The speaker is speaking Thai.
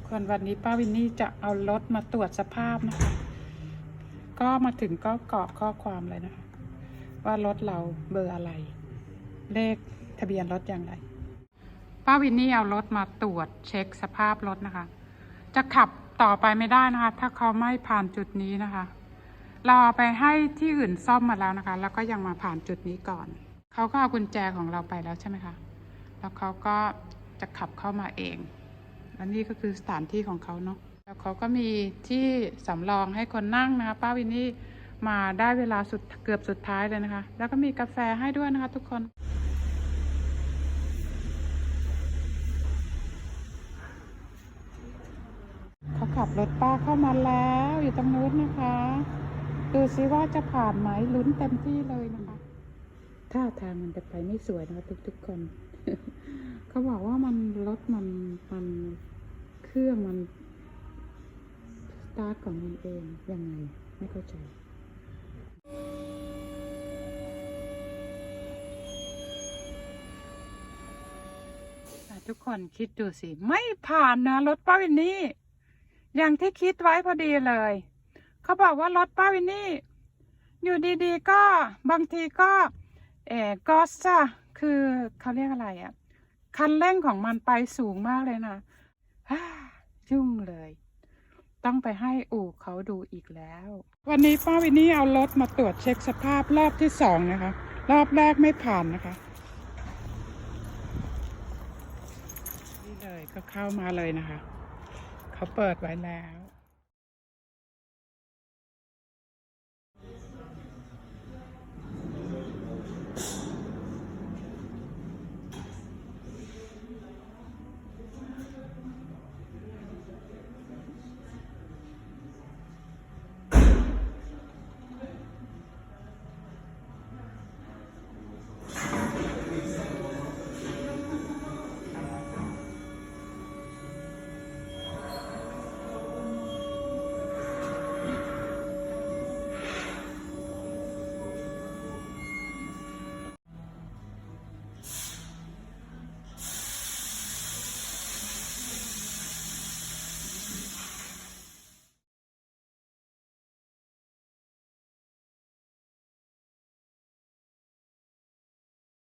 กคนวันนี้ป้าวินนี่จะเอารถมาตรวจสภาพนะคะ ก็มาถึงก็กรอกข้อความเลยนะคะ ว่ารถเราเบอร์อะไร เลขทะเบียนรถอย่างไร ป้าวินนี่เอารถมาตรวจเช็คสภาพรถนะคะ จะขับต่อไปไม่ได้นะคะ ถ้าเขาไม่ผ่านจุดนี้นะคะ เราเอาไปให้ที่อื่นซ่อมมาแล้วนะคะ แล้วก็ยังมาผ่านจุดนี้ก่อน เขาก็เอากุญแจของเราไปแล้วใช่ไหมคะ แล้วเขาก็จะขับเข้ามาเอง และนี่ก็คือสถานที่ของเขาเนาะแล้วเขาก็มีที่สำรองให้คนนั่งนะคะ ป้าวินนี่มาได้เวลาสุดเกือบสุดท้ายเลยนะคะ แล้วก็มีกาแฟให้ด้วยนะคะทุกคนเขาขับรถป้าเข้ามาแล้วอยู่ตรงนู้นนะคะ ดูซิว่าจะผ่านไหมลุ้นเต็มที่เลยนะคะ ท่าทางมันจะไปไม่สวยนะคะทุกๆคน เขาบอกว่ามันรถมันมันเครื่องมันสตาร์ทของมันเองยังไงไม่เข้าใจทุกคนคิดดูสิ ไม่ผ่านนะรถป้าวินนี่ อย่างที่คิดไว้พอดีเลย เขาบอกว่ารถป้าวินนี่ อยู่ดีๆก็บางทีก็ เออก็จะคือเขาเรียกอะไรอะ่ะ คันเร่งของมันไปสูงมากเลยนะฮ่ายุ่งเลย ต้องไปให้อู่เขาดูอีกแล้ว วันนี้ป้าวินนี่เอารถมาตรวจเช็คสภาพรอบที่สองนะคะ รอบแรกไม่ผ่านนะคะ นี่เลยก็เข้ามาเลยนะคะ เขาเปิดไว้แล้ว